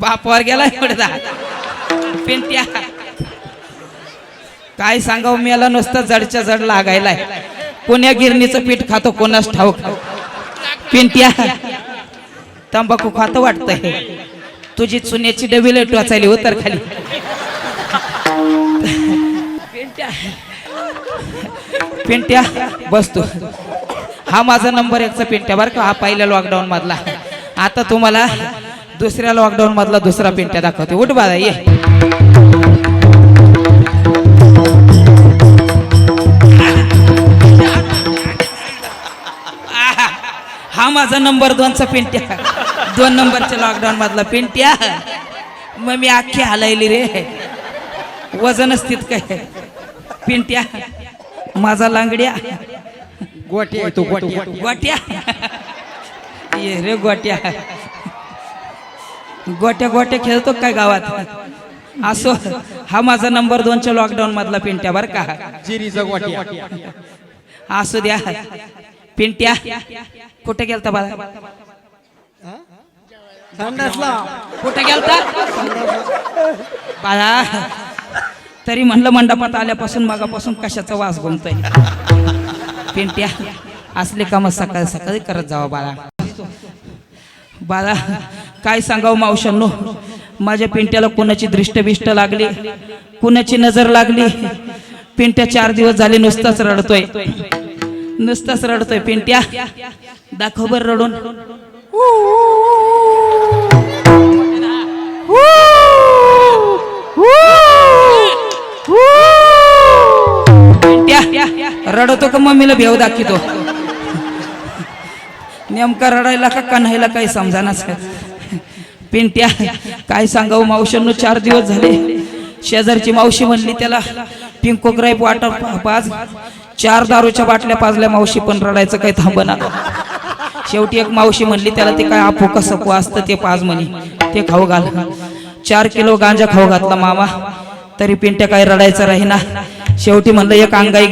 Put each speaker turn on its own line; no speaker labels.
बापावर गेला पडदा पेंट्या. काय सांगावं मेला नुसतं जडच्या जड लागायलाय. कोण्या गिरणीचं पीठ खातो कोणाच ठाऊक. पेंट्या. तंबाखू खातं वाटतंय. तुझी चुन्याची डबी लेट वाचायली उतर खाली. पेंट्या. पेंट्या बसतो हा माझा नंबर एकचा पेंट्या बरं का? हा पहिल्या लॉकडाऊन मधला. आता तुम्हाला दुसऱ्या लॉकडाऊन मधला दुसरा पेंट्या दाखवते. उठ बाळा ये. हा माझा नंबर दोनचा पेंट्या. दोन नंबरच्या लॉकडाऊन मधला पेंट्या. मग मी अख्खी हलायली रे. वजनच तितकं पेंट्या. माझा लांगड्या.
गोटी आहे तू गोटी
गोट्या. ये रे गोट्या. गोट्या गोट्या खेळतो काय गावात? असो हा माझा नंबर दोनच्या लॉकडाऊन मधला पिंट्या बर का.
जिरीचा
असू द्या. पिंट्या कुठे गेलता बाळा? कुठे गेलता? बाळा तरी म्हणलं मंडपात आल्यापासून मागापासून कशाचा वास घुमतोय पिंट्या असले काम सकाळ सकाळी करत जावं बाळा. बाळा काय सांगावं मावशांनो माझ्या पिंट्याला कोणाची दृष्टबिष्ट लागली? कुणाची नजर लागली? पिंट्या चार दिवस झाले नुसताच रडतोय. नुसताच रडतोय पिंट्या. दाखव बर रडून. पिंट्या रडतो का मम्मीला भेव दाखवतो? नेमका रडायला का कन्हायला काही समजानाच पिंट्या काय सांगावं मावशांनो चार दिवस झाले. शेजारची मावशी म्हणली त्याला पिंको ग्राईप वाटर पाच चार दारूच्या बाटल्या पाजल्या मावशी पण रडायचं काही थांबना शेवटी एक मावशी म्हणली त्याला ते काय आपू कसं असतं ते पाच म्हणे. ते खाऊ घाल. चार किलो गांजा खाऊ घातला मामा. तरी पिंट्या काय रडायचं राहीना. शेवटी म्हणलं एक अंगाई